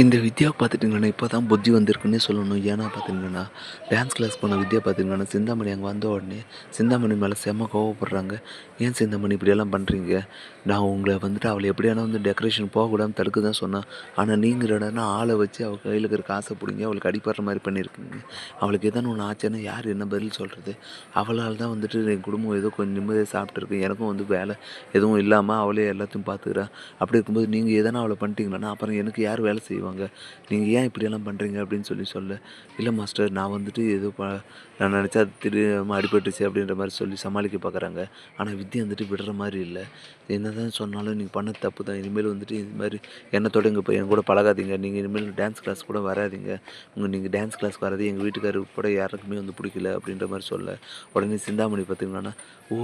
இந்த வித்யா பார்த்துட்டிங்கன்னா இப்போ தான் புத்தி வந்திருக்குன்னே சொல்லணும். ஏன்னா பார்த்தீங்கன்னா டான்ஸ் கிளாஸ் போன வித்யா பார்த்திங்கன்னா சிந்தாமணி அங்கே வந்த உடனே சிந்தாமணி மேலே செம்ம கோவப்படுறாங்க. ஏன் சிந்தாமணி இப்படியெல்லாம் பண்ணுறீங்க நான் உங்களை வந்துட்டு அவளை எப்படியானா வந்து டெக்கரேஷன் போகக்கூடாது தடுக்க தான் சொன்னேன் ஆனால் நீங்கள் என்னன்னா ஆளை வச்சு அவள் கையில் இருக்கிற காசை பிடிங்க அவளுக்கு அடிப்படுற மாதிரி பண்ணியிருக்கீங்க. அவளுக்கு எதானு ஒன்று ஆச்சுன்னா யார் என்ன பதில் சொல்கிறது அவளால் தான் வந்துட்டு என் குடும்பம் ஏதோ கொஞ்சம் நிம்மதியாக சாப்பிட்ருக்கு எனக்கும் வந்து வேலை எதுவும் இல்லாமல் அவளே எல்லாத்தையும் பார்த்துக்கிறா. அப்படி இருக்கும்போது நீங்கள் எதனா அவளை பண்ணிட்டீங்கன்னா அப்புறம் எனக்கு யார் வேலை செய்வாங்க. நீங்கள் ஏன் இப்படியெல்லாம் பண்ணுறீங்க அப்படின்னு சொல்லி சொல்ல இல்லை மாஸ்டர் நான் வந்துட்டு ஏதோ ப நான் நினச்சா அது திடீர்னு அடிபட்டுச்சு அப்படின்ற மாதிரி சொல்லி சமாளிக்க பார்க்குறாங்க ஆனால் வித்யா வந்துட்டு விடுற மாதிரி இல்லை. என்ன தான் சொன்னாலும் நீங்கள் பண்ண தப்பு தான். இனிமேல் வந்துட்டு இது மாதிரி என்னத்தோட இங்கே போய். என் கூட பழகாதீங்க. நீங்கள் இனிமேல் டான்ஸ் கிளாஸ் கூட வராதீங்க. உங்கள் நீங்கள் டான்ஸ் கிளாஸ் வராது எங்கள் வீட்டுக்காரர் கூட யாருக்குமே வந்து பிடிக்கல அப்படின்ற மாதிரி சொல்ல. உடனே சிந்தாமணி பார்த்தீங்கன்னா ஓ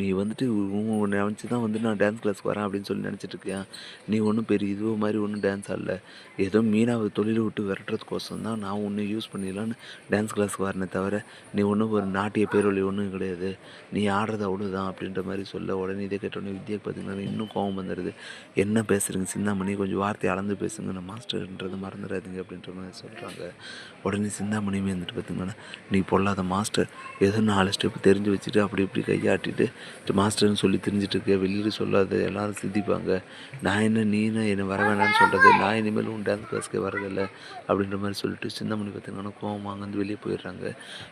நீ வந்துட்டு உன் நினச்சி தான் வந்து நான் டான்ஸ் கிளாஸ்க்கு வரேன் அப்படின்னு சொல்லி நினச்சிட்டு இருக்கியா? நீ ஒன்றும் பெரிய இதுவோ மாதிரி ஒன்றும் டான்ஸ் ஆடல. ஏதோ மீனாவை தொழிலை விட்டு விரட்டுறதுக்கோசம் தான் நான் ஒன்று யூஸ் பண்ணிடலான்னு டான்ஸ் கிளாஸ்க்கு வரனே தவிர நீ ஒன்றும் ஒரு நாட்டிய பேரொழி ஒன்றும் கிடையாது. நீ ஆடுறது அவ்வளோதான் அப்படின்ற மாதிரி சொல்ல உடனே இதை கேட்டோடனே வித்யா பார்த்தீங்கன்னா இன்னும் கோவம் வந்துடுது என்ன பேசுகிறீங்க சிந்தாமணி? கொஞ்சம் வார்த்தை அளந்து பேசுங்க நான் மாஸ்டர்ன்றது மறந்துடாதீங்க அப்படின்ற மாதிரி சொல்கிறாங்க உடனே சிந்தாமணியுமே வந்துட்டு பார்த்தீங்கன்னா நீ பொல்லாத மாஸ்டர். ஏதோ நாலு ஸ்டெப் தெரிஞ்சு வச்சுட்டு அப்படி இப்படி கையாட்டிட்டு மாஸ்டர்னு சொல்லி தெரிஞ்சுட்டு இருக்க வெளியில் சொல்லாத எல்லாரும் சிந்திப்பாங்க. நான் என்ன நீ என்ன என்னை வர வேணான்னு சொல்கிறது நான் இனிமேல் உண்டு டான்ஸ் கிளாஸ்க்கே வரதில்லை அப்படின்ற மாதிரி சொல்லிட்டு சின்னமணி பார்த்தீங்கன்னா கோவம் அங்கேருந்து வெளியே போயிடுறாங்க.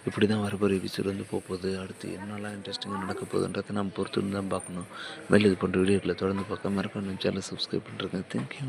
இப்படி தான் வரப்போகிற எபிசோடு வந்து போக போகுது அடுத்து என்னெல்லாம் இன்ட்ரெஸ்டிங்காக நடக்க போகுதுன்றதை நம்ம பொறுத்து தான் பார்க்கணும். மேலே இது போன்ற வீடியோக்களை தொடர்ந்து பார்க்க மறக்காம சேனல் சப்ஸ்கிரைப் பண்ணுறது தேங்க்யூ